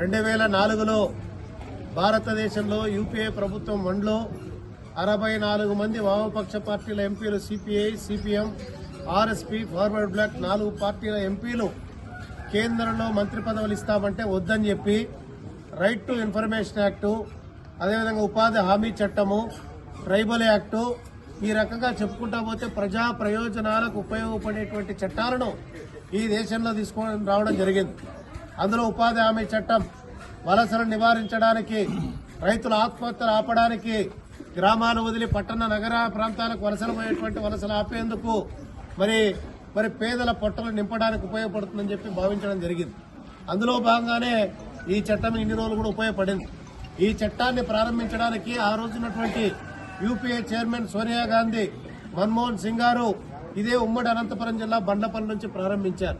రెండు వేల నాలుగులో భారతదేశంలో యూపీఏ ప్రభుత్వం వన్లో అరవై నాలుగు మంది వామపక్ష పార్టీల ఎంపీలు CPI CPM RSP forward bloc నాలుగు పార్టీల ఎంపీలు కేంద్రంలో మంత్రి పదవులు ఇస్తామంటే వద్దని చెప్పి రైట్ టు ఇన్ఫర్మేషన్ యాక్టు అదేవిధంగా ఉపాధి హామీ చట్టము ట్రైబల్ యాక్టు ఈ రకంగా చెప్పుకుంటా పోతే ప్రజా ప్రయోజనాలకు ఉపయోగపడేటువంటి చట్టాలను ఈ దేశంలో తీసుకొని రావడం జరిగింది. అందులో ఉపాధి హామీ చట్టం వలసలను నివారించడానికి రైతుల ఆత్మహత్యలు ఆపడానికి గ్రామాలు వదిలి పట్టణ నగర ప్రాంతాలకు వలసలు పోయేటువంటి వలసలు ఆపేందుకు మరి మరి పేదల పొట్టలు నింపడానికి ఉపయోగపడుతుందని చెప్పి భావించడం జరిగింది. అందులో భాగంగానే ఈ చట్టం ఇన్ని రోజులు కూడా ఉపయోగపడింది. ఈ చట్టాన్ని ప్రారంభించడానికి ఆ రోజున్నటువంటి యూపీఏ చైర్మన్ సోనియా గాంధీ మన్మోహన్ సింగ్ గారు ఇదే ఉమ్మడి అనంతపురం జిల్లా బండపల్లి నుంచి ప్రారంభించారు.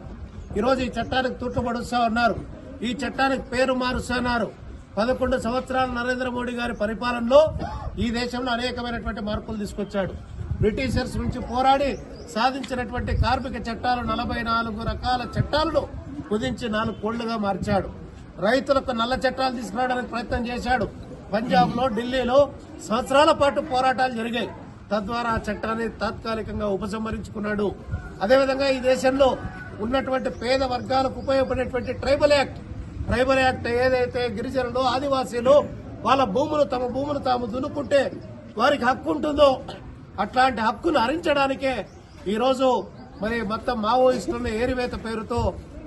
ఈరోజు ఈ చట్టానికి తుట్టుపడుస్తా ఉన్నారు. ఈ చట్టానికి పేరు మారుస్తున్నారు పదకొండు సంవత్సరాల నరేంద్ర మోడీ గారి పరిపాలనలో ఈ దేశంలో అనేకమైనటువంటి మార్పులు తీసుకొచ్చాడు. బ్రిటిషర్స్ నుంచి పోరాడి సాధించినటువంటి కార్మిక చట్టాలు నలభై నాలుగు రకాల చట్టాలను కుదించి నాలుగు కోళ్ళుగా మార్చాడు. రైతులకు నల్ల చట్టాలు తీసుకురావడానికి ప్రయత్నం చేశాడు. పంజాబ్లో ఢిల్లీలో సంవత్సరాల పాటు పోరాటాలు జరిగాయి. తద్వారా ఆ చట్టాన్ని తాత్కాలికంగా ఉపసంహరించుకున్నాడు. అదేవిధంగా ఈ దేశంలో ఉన్నటువంటి పేద వర్గాలకు ఉపయోగపడేటువంటి ట్రైబల్ యాక్ట్. ట్రైబల్ యాక్ట్ ఏదైతే గిరిజనులు ఆదివాసీలు వాళ్ళ భూములు తమ భూములు తాము దున్నుకుంటే వారికి హక్కు ఉంటుందో అట్లాంటి హక్కును హరించడానికే ఈరోజు మరి మొత్తం మావోయిస్టులను ఏరివేత పేరుతో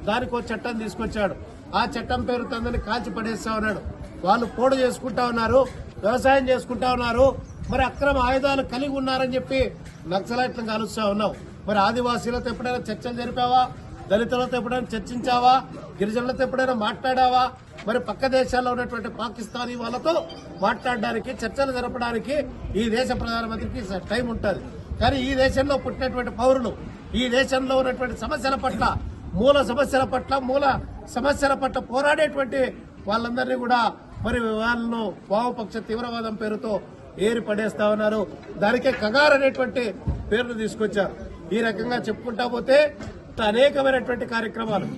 దానికి ఒక చట్టం తీసుకొచ్చాడు. ఆ చట్టం పేరుతో అందరినీ కాల్చి పడేస్తా ఉన్నాడు. వాళ్ళు పోడు చేసుకుంటా ఉన్నారు వ్యవసాయం చేసుకుంటా ఉన్నారు. మరి అక్రమ ఆయుధాలు కలిగి ఉన్నారని చెప్పి నక్సలైట్లను కలుస్తా ఉన్నావు. మరి ఆదివాసీలతో ఎప్పుడైనా చర్చలు జరిపావా? దళితులతో ఎప్పుడైనా చర్చించావా? గిరిజనులతో ఎప్పుడైనా మాట్లాడావా? మరి పక్క దేశాల్లో ఉన్నటువంటి పాకిస్తానీ వాళ్ళతో మాట్లాడడానికి చర్చలు జరపడానికి ఈ దేశ ప్రధానమంత్రికి టైం ఉంటుంది. కానీ ఈ దేశంలో పుట్టినటువంటి పౌరులు ఈ దేశంలో ఉన్నటువంటి సమస్యల పట్ల మూల సమస్యల పట్ల మూల సమస్యల పట్ల పోరాడేటువంటి వాళ్ళందరినీ కూడా మరి వాళ్ళను వామపక్ష తీవ్రవాదం పేరుతో ఏరి పడేస్తా ఉన్నారు. దానికే కగార్ అనేటువంటి పేరును తీసుకొచ్చారు. ఈ రకంగా చెప్పుకుంటా పోతే అనేకమైనటువంటి కార్యక్రమాలు.